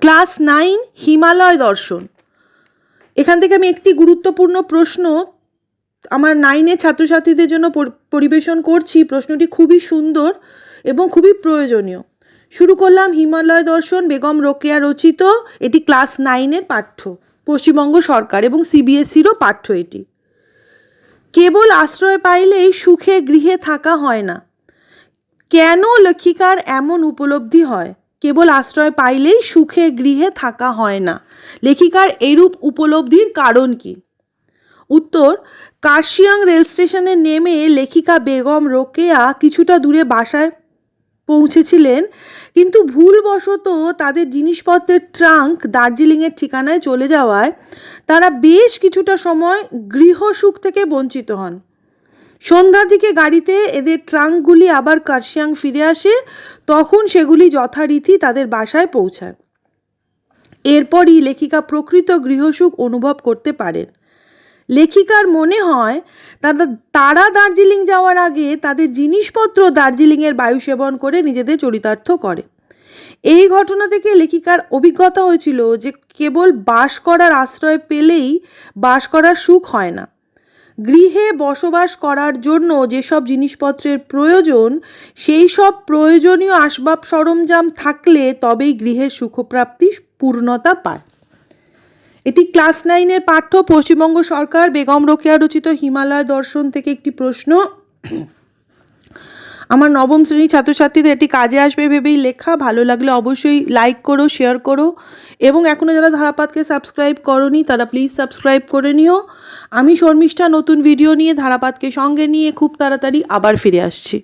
Class nine, Himalaya দর্শন। এখান থেকে আমি একটি গুরুত্বপূর্ণ প্রশ্ন আমার নাইনের ছাত্রছাত্রীদের জন্য পরি- পরিবেশন করছি। প্রশ্নটি খুবই সুন্দর এবং খুবই প্রয়োজনীয়। শুরু করলাম হিমালয় দর্শন, বেগম রোকেয়া রচিত। এটি ক্লাস নাইনের পাঠ্য, পশ্চিমবঙ্গ সরকার এবং সিবিএসসিরও পাঠ্য এটি। কেবল আশ্রয় পাইলেই সুখে গৃহে থাকা হয় না। কেন লেখিকার এমন উপলব্ধি হয়? কেবল আশ্রয় পাইলেই সুখে গৃহে থাকা হয় না। লেখিকার এরূপ উপলব্ধির কারণ কি? উত্তর, কার্শিয়াং রেল স্টেশনে নেমে লেখিকা বেগম রোকেয়া কিছুটা দূরে বাসায় পৌঁছেছিলেন, কিন্তু ভুলবশত তাদের জিনিসপত্রের ট্রাঙ্ক দার্জিলিংয়ের ঠিকানায় চলে যাওয়ায় তারা বেশ কিছুটা সময় গৃহসুখ থেকে বঞ্চিত হন। সন্ধ্যার দিকে গাড়িতে এদের ট্রাঙ্কগুলি আবার কার্শিয়াং ফিরে আসে, তখন সেগুলি যথারীতি তাদের বাসায় পৌঁছায়। এরপরই লেখিকা প্রকৃত গৃহসুখ অনুভব করতে পারেন। লেখিকার মনে হয় তারা তারা দার্জিলিং যাওয়ার আগে তাদের জিনিসপত্র দার্জিলিংয়ের বায়ু সেবন করে নিজেদের চরিতার্থ করে। এই ঘটনা থেকে লেখিকার অভিজ্ঞতা হয়েছিল যে কেবল বাস করার আশ্রয় পেলেই বাস করার সুখ হয় না। গৃহে বসবাস করার জন্য যেসব জিনিসপত্রের প্রয়োজন, সেই সব প্রয়োজনীয় আসবাব সরঞ্জাম থাকলে তবেই গৃহের সুখপ্রাপ্তি, পূর্ণতা পায়। এটি ক্লাস নাইনের পাঠ্য, পশ্চিমবঙ্গ সরকার, বেগম রোকেয়া রচিত হিমালয় দর্শন থেকে একটি প্রশ্ন। আমার নবম শ্রেণির ছাত্রছাত্রীদের এটি কাজে আসবে ভেবেই লেখা। ভালো লাগলে অবশ্যই লাইক করো শেয়ার করো এবং এখনও যারা ধারাপাতকে সাবস্ক্রাইব করনি, তারা প্লিজ সাবস্ক্রাইব করে নিও। আমি শর্মিষ্ঠা, নতুন ভিডিও নিয়ে ধারাপাতকে সঙ্গে নিয়ে খুব তাড়াতাড়ি আবার ফিরে আসছি।